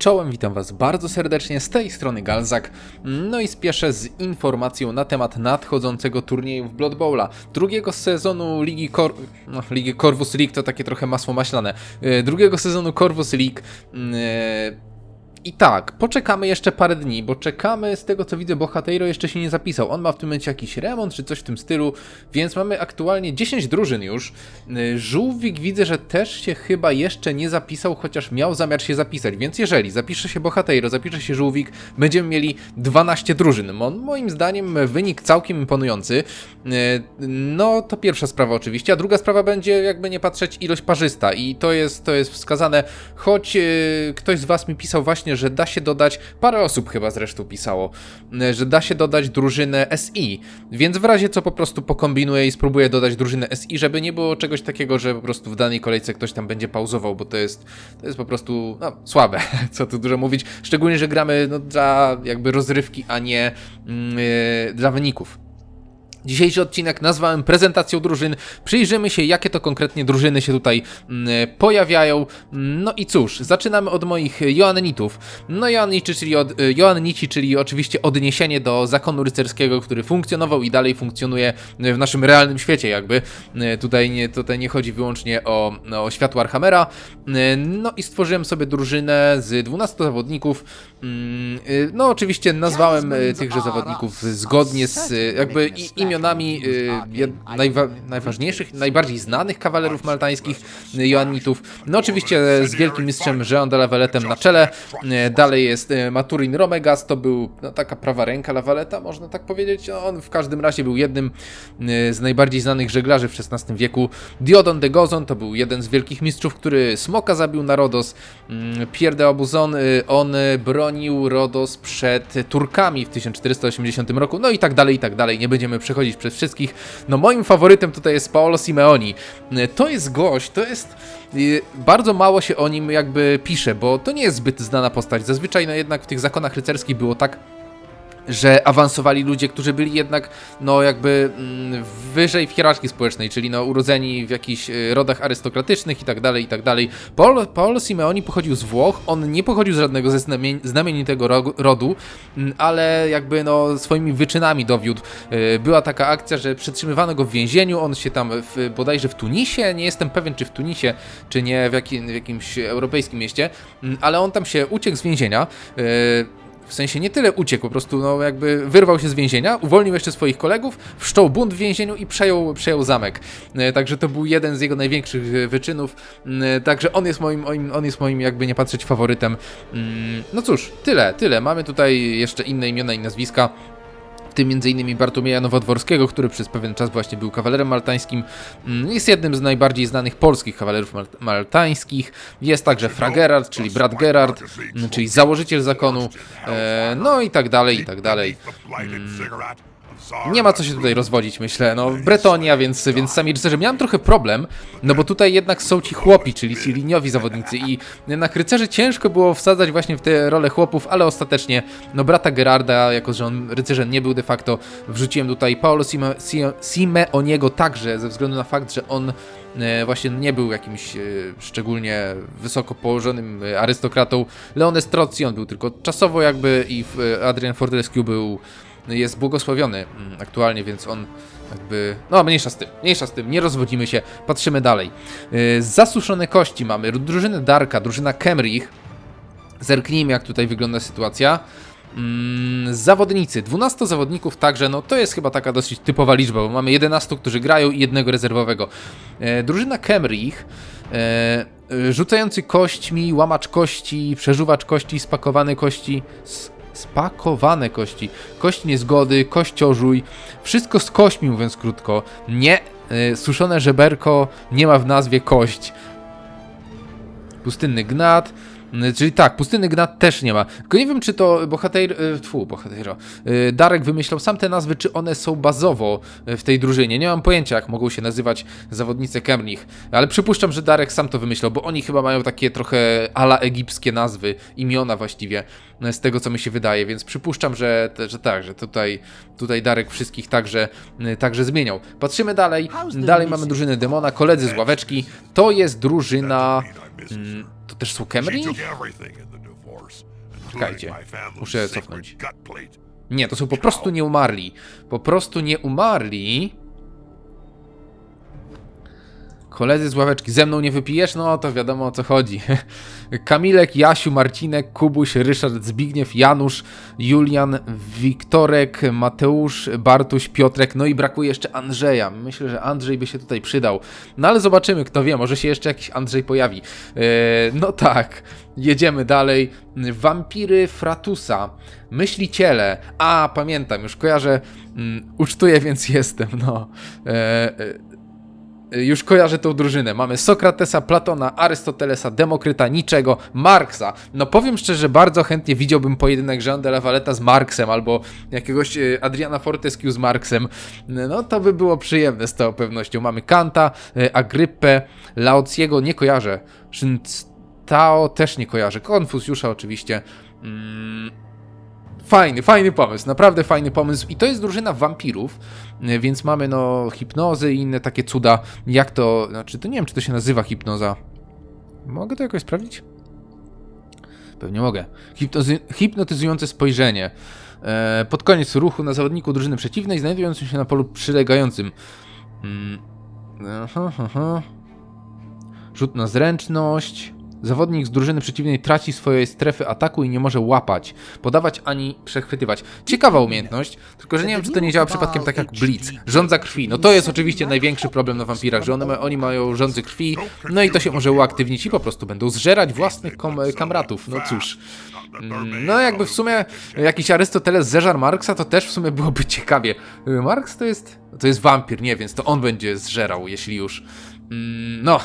Czołem, witam Was bardzo serdecznie, z tej strony Galzak. No i spieszę z informacją na temat nadchodzącego turnieju w Blood Bowla, drugiego sezonu Ligi Cor... No, Ligi Corvus League to takie trochę masło maślane. E, Drugiego sezonu Corvus League. I tak, poczekamy jeszcze parę dni, bo czekamy, z tego co widzę, Bohateiro jeszcze się nie zapisał. On ma w tym momencie jakiś remont czy coś w tym stylu, więc mamy aktualnie 10 drużyn już. Y, Żółwik widzę, że też się chyba jeszcze nie zapisał, chociaż miał zamiar się zapisać, więc jeżeli zapisze się Bohateiro, zapisze się Żółwik, będziemy mieli 12 drużyn. Mo- Moim zdaniem wynik całkiem imponujący. Y, No, to pierwsza sprawa oczywiście, a druga sprawa będzie, jakby nie patrzeć, ilość parzysta i to jest, to jest wskazane, choć y, ktoś z Was mi pisał właśnie, że da się dodać, parę osób chyba zresztą pisało, y, że da się dodać drużynę SI, więc w razie co po prostu pokombinuję i spróbuję dodać drużynę SI, żeby nie było czegoś takiego, że po prostu w danej kolejce ktoś tam będzie pauzował, bo to jest, to jest po prostu no, słabe, co tu dużo mówić, szczególnie, że gramy no, dla jakby rozrywki, a nie mm, y, dla wyników. Dzisiejszy odcinek nazwałem prezentacją drużyn. Przyjrzymy się, jakie to konkretnie drużyny się tutaj mm, pojawiają. No i cóż, zaczynamy od moich Joannitów. No Joannici, czyli, od, y, Joannici, czyli oczywiście odniesienie do zakonu rycerskiego, który funkcjonował i dalej funkcjonuje w naszym realnym świecie jakby. Y, Tutaj nie, tutaj nie chodzi wyłącznie o, o świat Warhammera. Y, No i stworzyłem sobie drużynę z 12 zawodników. Mm, y, No oczywiście nazwałem y, tychże zawodników zgodnie z y, jakby imionami najwa- najważniejszych, najbardziej znanych kawalerów maltańskich, Joannitów. No oczywiście z wielkim mistrzem Jean de Lavaletem na czele. Y, Dalej jest y, Maturin Romegas, to był no, taka prawa ręka Lavaleta, można tak powiedzieć. No, On w każdym razie był jednym z najbardziej znanych żeglarzy w XVI wieku. Diodon de Gozon to był jeden z wielkich mistrzów, który Smoka zabił na Rodos. Mm, Pierre de Abuzon, on y, bronił Rodos przed Turkami w 1480 roku, no i tak dalej, i tak dalej. Nie będziemy przechodzić przez wszystkich. No moim faworytem tutaj jest Paolo Simeoni. To jest gość, to jest... y, Bardzo mało się o nim jakby pisze, bo to nie jest zbyt znana postać. Zazwyczaj no jednak w tych zakonach rycerskich było tak, że awansowali ludzie, którzy byli jednak, no jakby mm, wyżej w hierarchii społecznej, czyli no urodzeni w jakichś y, rodach arystokratycznych i tak dalej, i tak dalej. Paolo, Paolo Simeoni pochodził z Włoch, on nie pochodził z żadnego ze znamien- znamienitego ro- rodu, mm, ale jakby no swoimi wyczynami dowiódł. Y, Była taka akcja, że przetrzymywano go w więzieniu, on się tam w, bodajże w Tunisie, nie jestem pewien czy w Tunisie, czy nie w, jakim, w jakimś europejskim mieście, mm, ale on tam się uciekł z więzienia. W sensie nie tyle uciekł, po prostu no jakby wyrwał się z więzienia, uwolnił jeszcze swoich kolegów, wszczął bunt w więzieniu i przejął, przejął zamek. E, Także to był jeden z jego największych e, wyczynów. E, Także on jest moim, moim- on jest moim jakby nie patrzeć faworytem. Mm, No cóż, tyle, tyle. Mamy tutaj jeszcze inne imiona i nazwiska. Tym m.in. Bartłomieja Nowodworskiego, który przez pewien czas właśnie był kawalerem maltańskim. Mm, Jest jednym z najbardziej znanych polskich kawalerów mal maltańskich. Jest także Fra Gerard, czyli brat Gerard, mm, czyli założyciel zakonu. E, no i tak dalej, i tak dalej. Nie ma co się tutaj rozwodzić, myślę. No, Bretonia, więc, więc sami rycerze. Miałem trochę problem, no bo tutaj jednak są ci chłopi, czyli ci liniowi zawodnicy i jednak rycerzy ciężko było wsadzać właśnie w te role chłopów, ale ostatecznie, no brata Gerarda, jako że on rycerzem nie był de facto, wrzuciłem tutaj Paolo Sime, Sime- Simeoniego także, ze względu na fakt, że on e, właśnie nie był jakimś e, szczególnie wysoko położonym e, arystokratą. Leone Strozzi, on był tylko czasowo jakby i Adrian Fortescue był jest błogosławiony mm, aktualnie, więc on jakby... No, mniejsza z tym, mniejsza z tym, nie rozwodzimy się, patrzymy dalej. Yy, zasuszone kości mamy, drużynę Darka, drużyna Kemrich. Zerknijmy, jak tutaj wygląda sytuacja. Mm, zawodnicy, 12 zawodników także, no to jest chyba taka dosyć typowa liczba, bo mamy 11, którzy grają i jednego rezerwowego. E, drużyna Kemrich, e, rzucający kośćmi, łamacz kości, przeżuwacz kości, spakowany kości, spakowane kości, kość niezgody, kościożuj, wszystko z kośćmi mówiąc krótko. Nie, e, suszone żeberko nie ma w nazwie kość. Pustynny gnat. y, Czyli tak, pustynny gnat też nie ma. Tylko nie wiem, czy to bohater. y, Tfu, bohatero. y, Darek wymyślał sam te nazwy, czy one są bazowo w tej drużynie. Nie mam pojęcia, jak mogą się nazywać zawodnicy Kemlich. Ale przypuszczam, że Darek sam to wymyślał, bo oni chyba mają takie trochę ala egipskie nazwy, imiona właściwie, z tego co mi się wydaje, więc przypuszczam, że, że tak, że tutaj, tutaj Darek wszystkich także, y, także zmieniał. Patrzymy dalej. Dalej mamy drużynę Demona, koledzy z ławeczki. To jest drużyna. Mm, to też są Kemri? Czekajcie, muszę cofnąć. Nie, to są po prostu nie umarli. Po prostu nie umarli. Koledzy z ławeczki, ze mną nie wypijesz? No to wiadomo o co chodzi. Kamilek, Jasiu, Marcinek, Kubuś, Ryszard, Zbigniew, Janusz, Julian, Wiktorek, Mateusz, Bartuś, Piotrek, no i brakuje jeszcze Andrzeja. Myślę, że Andrzej by się tutaj przydał. No ale zobaczymy, kto wie, może się jeszcze jakiś Andrzej pojawi. Eee, no tak, jedziemy dalej. Wampiry Fratusa, Myśliciele. A, pamiętam, już kojarzę. Mm, ucztuję, więc jestem, no. Eee, już kojarzę tą drużynę. Mamy Sokratesa, Platona, Arystotelesa, Demokryta, Niczego, Marksa. No powiem szczerze, bardzo chętnie widziałbym pojedynek Jean de la Valeta z Marksem albo jakiegoś e, Adriana Fortescue z Marksem. No to by było przyjemne z całą pewnością. Mamy Kanta, e, Agryppę, Laociego nie kojarzę. Tao też nie kojarzę. Konfuzjusza oczywiście. Mm. Fajny, fajny pomysł, naprawdę fajny pomysł. I to jest drużyna wampirów, y, więc mamy no hipnozy i inne takie cuda. Jak to, znaczy to nie wiem, czy to się nazywa hipnoza. Mogę to jakoś sprawdzić? Pewnie mogę. Hipnozy hipnotyzujące spojrzenie. E, pod koniec ruchu na zawodniku drużyny przeciwnej, znajdującym się na polu przylegającym. Mm. Aha, aha. Rzut na zręczność. Zawodnik z drużyny przeciwnej traci swoje strefy ataku i nie może łapać, podawać ani przechwytywać. Ciekawa umiejętność, tylko że nie wiem, czy to nie działa przypadkiem tak jak Blitz. Rządza krwi. No to jest oczywiście największy problem na wampirach, że one, oni mają rządzy krwi, no i to się może uaktywnić i po prostu będą zżerać własnych kamratów. No cóż. Mm, No jakby w sumie jakiś Arystoteles zeżar Marksa, to też w sumie byłoby ciekawie. Marks to jest, to jest wampir, nie, więc to on będzie zżerał, jeśli już. Mm, No,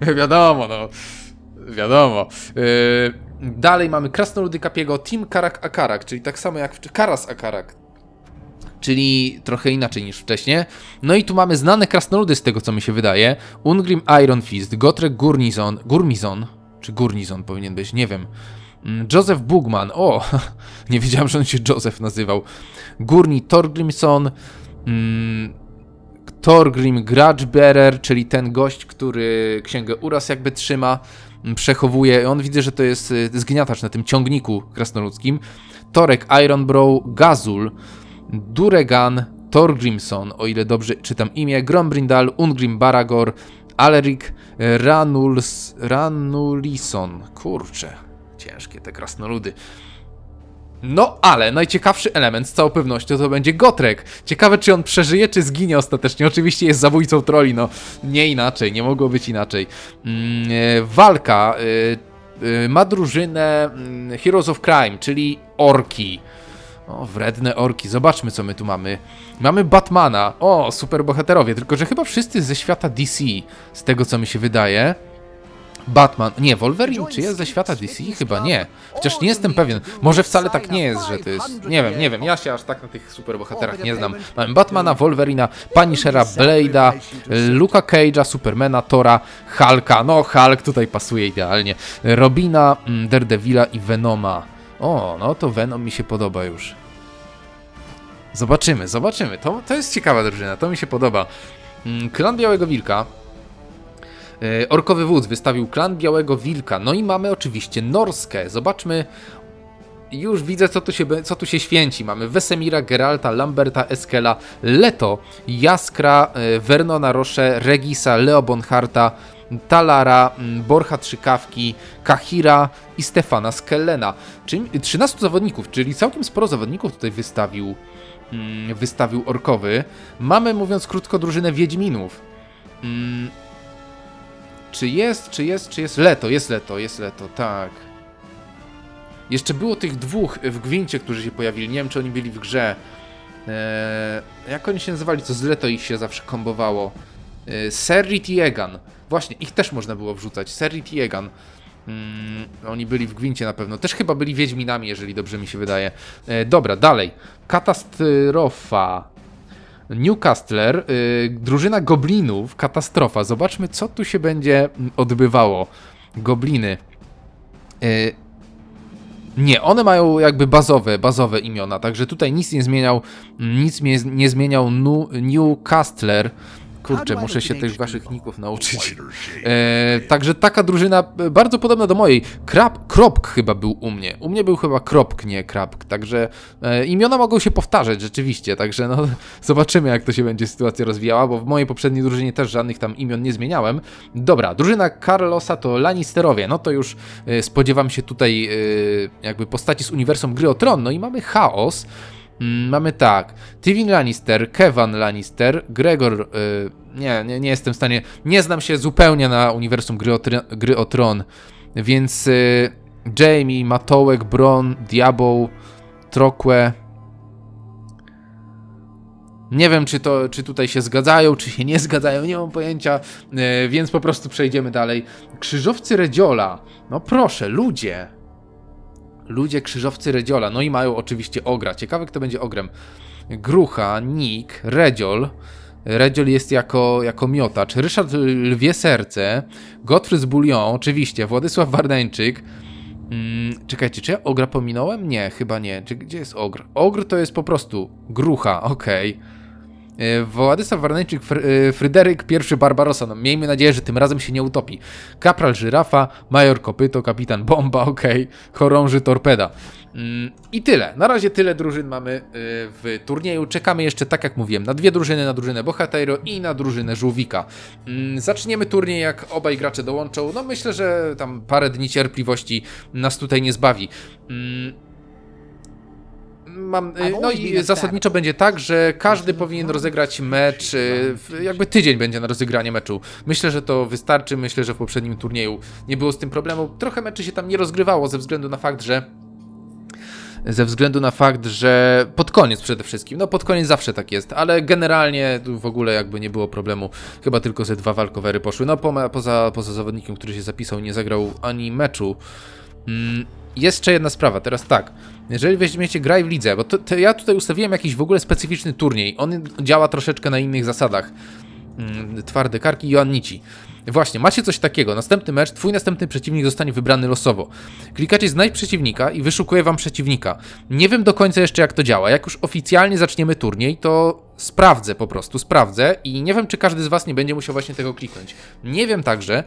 wiadomo, no wiadomo. Yy, dalej mamy Krasnoludy Kapiego, Team Karak Akarak, czyli tak samo jak w Karas Akarak. Czyli trochę inaczej niż wcześniej. No i tu mamy znane krasnoludy z tego, co mi się wydaje. Ungrim Iron Fist, Gotrek Gurnizon, Gurmizon, czy Gurnizon powinien być, nie wiem. Mm, Joseph Bugman, o, nie wiedziałem, że on się Joseph nazywał. Gurni Torgrimson, mm, Torgrim Grudgebearer, czyli ten gość, który księgę uraz jakby trzyma przechowuje. On widzę, że to jest y, zgniatacz na tym ciągniku krasnoludzkim. Torek, Ironbrow, Gazul, Duregan, Torgrimson, o ile dobrze czytam imię, Grombrindal, Ungrim Baragor, Aleric, Ranuls, Ranulison. Kurczę, ciężkie te krasnoludy. No, ale najciekawszy element z całą pewnością to będzie Gotrek. Ciekawe, czy on przeżyje, czy zginie ostatecznie. Oczywiście jest zabójcą troli, no nie inaczej, nie mogło być inaczej. E, walka y, y, ma drużynę y, Heroes of Crime, czyli orki. O, wredne orki. Zobaczmy, co my tu mamy. Mamy Batmana. O, super bohaterowie, tylko że chyba wszyscy ze świata DC, z tego co mi się wydaje. Batman. Nie, Wolverine czy jest ze świata DC? Chyba nie. Chociaż nie jestem pewien. Może wcale tak nie jest, że to jest. Nie wiem, nie wiem. Ja się aż tak na tych superbohaterach nie znam. Mamy Batmana, Wolverina, Punishera, Blade'a, Luka Cage'a, Supermana, Tora, Hulka. No, Hulk tutaj pasuje idealnie. Robina, mm, Daredevila i Venoma. O, no to Venom mi się podoba już. Zobaczymy, zobaczymy. To, to jest ciekawa drużyna, to mi się podoba. Mm, Klan Białego Wilka. E, Orkowy Wódz wystawił klan Białego Wilka. No i mamy oczywiście Norskę. Zobaczmy. Już widzę, co tu się, co tu się święci. Mamy Wesemira, Geralta, Lamberta, Eskela, Leto, Jaskra, e, Vernona Roche, Regisa, Leo Bonharta, Talara, mm, Borcha Trzykawki, Kahira i Stefana Skellena. Czyli 13 zawodników, czyli całkiem sporo zawodników tutaj wystawił, mm, wystawił Orkowy. Mamy, mówiąc krótko, drużynę Wiedźminów. Czy jest, czy jest, czy jest leto? Jest leto, jest leto, tak. Jeszcze było tych dwóch w Gwincie, którzy się pojawili. Nie wiem, czy oni byli w grze. Eee, jak oni się nazywali? Co z leto ich się zawsze kombowało. Eee, Serrit i Egan. Właśnie, ich też można było wrzucać. Serrit i Egan. Mm, oni byli w Gwincie na pewno. Też chyba byli Wiedźminami, jeżeli dobrze mi się wydaje. E, dobra, dalej. Katastrofa. Newcastler, y, drużyna goblinów, katastrofa. Zobaczmy, co tu się będzie mm, odbywało. Gobliny. Y, nie, one mają jakby bazowe, bazowe imiona, także tutaj nic nie zmieniał, nic nie, nie zmieniał Newcastler. Kurczę, muszę się tych waszych ników nauczyć. E, także taka drużyna e, bardzo podobna do mojej. Krab, Kropk chyba był u mnie. U mnie był chyba Kropk, nie Krabk. Także e, imiona mogą się powtarzać rzeczywiście. Także no, zobaczymy jak to się będzie sytuacja rozwijała, bo w mojej poprzedniej drużynie też żadnych tam imion nie zmieniałem. Dobra, drużyna Carlosa to Lannisterowie. No to już e, spodziewam się tutaj e, jakby postaci z uniwersum Gry o Tron. No i mamy chaos. Mm, Mamy tak, Tywin Lannister, Kevan Lannister, Gregor, y, nie, nie, nie jestem w stanie, nie znam się zupełnie na uniwersum gry o, gry o Tron, więc y, Jamie, Matołek, Bron, Diabeł, Trokłe, nie wiem, czy, to, czy tutaj się zgadzają, czy się nie zgadzają, nie mam pojęcia, y, więc po prostu przejdziemy dalej. Krzyżowcy Redziola, no proszę, ludzie, Ludzie krzyżowcy Redziola. No i mają oczywiście Ogra. Ciekawe, kto będzie Ogrem. Grucha, Nick, Redziol. Redziol jest jako, jako miotacz. Ryszard Lwie Serce. Gottfried z Bullion, oczywiście. Władysław Warneńczyk. Mm, czekajcie, czy ja Ogra pominąłem? Nie, chyba nie. Czy, gdzie jest Ogr? Ogr to jest po prostu Grucha, okej. E, Władysław Warneńczyk, e, Fryderyk I Barbarossa. No, miejmy nadzieję, że tym razem się nie utopi. Kapral Żyrafa, Major Kopyto, Kapitan Bomba, okej. Chorąży Torpeda. Mm, I tyle. Na razie tyle drużyn mamy e, w turnieju. Czekamy jeszcze, tak jak mówiłem, na dwie drużyny, na drużynę Bohateiro i na drużynę Żółwika. Mm, Zaczniemy turniej, jak obaj gracze dołączą. No myślę, że tam parę dni cierpliwości nas tutaj nie zbawi. Mam, no i zasadniczo będzie tak, że każdy powinien rozegrać mecz, y, jakby tydzień będzie na rozegranie meczu. Myślę, że to wystarczy, myślę, że w poprzednim turnieju nie było z tym problemu. Trochę meczy się tam nie rozgrywało ze względu na fakt, że ze względu na fakt, że pod koniec przede wszystkim, no pod koniec zawsze tak jest, ale generalnie w ogóle jakby nie było problemu, chyba tylko ze dwa walkowery poszły, no po, poza, poza zawodnikiem, który się zapisał, nie zagrał ani meczu. Mm, jeszcze jedna sprawa, teraz tak. Jeżeli weźmiecie graj w lidze, bo to, to ja tutaj ustawiłem jakiś w ogóle specyficzny turniej. On działa troszeczkę na innych zasadach. Mm, twarde karki Joannici. Właśnie, macie coś takiego. Następny mecz, twój następny przeciwnik zostanie wybrany losowo. Klikacie znajdź przeciwnika i wyszukuje wam przeciwnika. Nie wiem do końca jeszcze jak to działa. Jak już oficjalnie zaczniemy turniej, to sprawdzę po prostu, sprawdzę i nie wiem czy każdy z was nie będzie musiał właśnie tego kliknąć. Nie wiem także,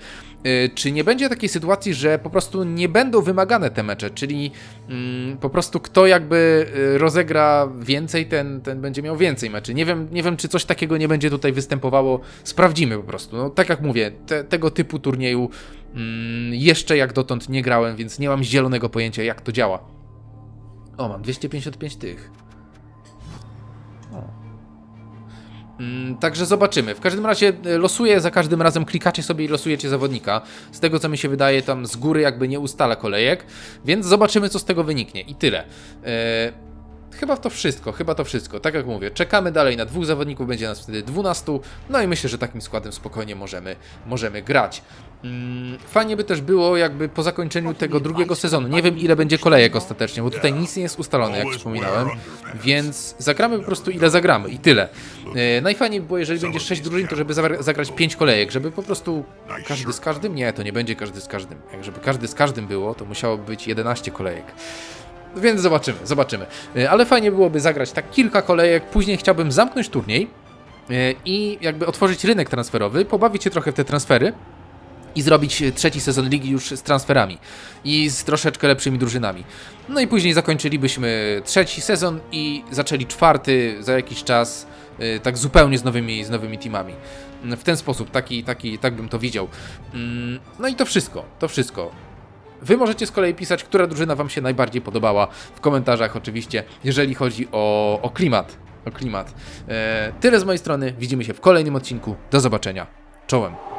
y, czy nie będzie takiej sytuacji, że po prostu nie będą wymagane te mecze, czyli mm, po prostu kto jakby y, rozegra więcej, ten, ten będzie miał więcej meczy. Nie wiem, nie wiem, czy coś takiego nie będzie tutaj występowało. Sprawdzimy po prostu. No, tak jak mówię, te, tego typu turnieju mm, jeszcze jak dotąd nie grałem, więc nie mam zielonego pojęcia, jak to działa. O, mam 255 tych. Także zobaczymy. W każdym razie e, losuję za każdym razem, klikacie sobie i losujecie zawodnika. Z tego co mi się wydaje, tam z góry jakby nie ustala kolejek, więc zobaczymy co z tego wyniknie. I tyle. Chyba to wszystko, chyba to wszystko. Tak jak mówię, czekamy dalej na dwóch zawodników, będzie nas wtedy 12. No i myślę, że takim składem spokojnie możemy, możemy grać. Mm, Fajnie by też było, jakby po zakończeniu tego drugiego sezonu. Nie wiem, ile będzie kolejek ostatecznie, bo tutaj nic nie jest ustalone, jak wspominałem. Więc zagramy po prostu ile zagramy i tyle. E, najfajniej by było, jeżeli będzie 6 drużyn, to żeby zagra- zagrać 5 kolejek, żeby po prostu każdy z każdym? Nie, to nie będzie każdy z każdym. Jak żeby każdy z każdym było, to musiałoby być 11 kolejek. Więc zobaczymy, zobaczymy. E, Ale fajnie byłoby zagrać tak kilka kolejek, później chciałbym zamknąć turniej e, i jakby otworzyć rynek transferowy, pobawić się trochę w te transfery i zrobić e, trzeci sezon ligi już z transferami i z troszeczkę lepszymi drużynami. No i później zakończylibyśmy trzeci sezon i zaczęli czwarty za jakiś czas tak zupełnie z nowymi, z nowymi teamami. W ten sposób, taki, taki, tak bym to widział. Mm, No i to wszystko, to wszystko. Wy możecie z kolei pisać, która drużyna Wam się najbardziej podobała w komentarzach, oczywiście, jeżeli chodzi o, o klimat. O klimat. E, tyle z mojej strony. Widzimy się w kolejnym odcinku. Do zobaczenia. Czołem.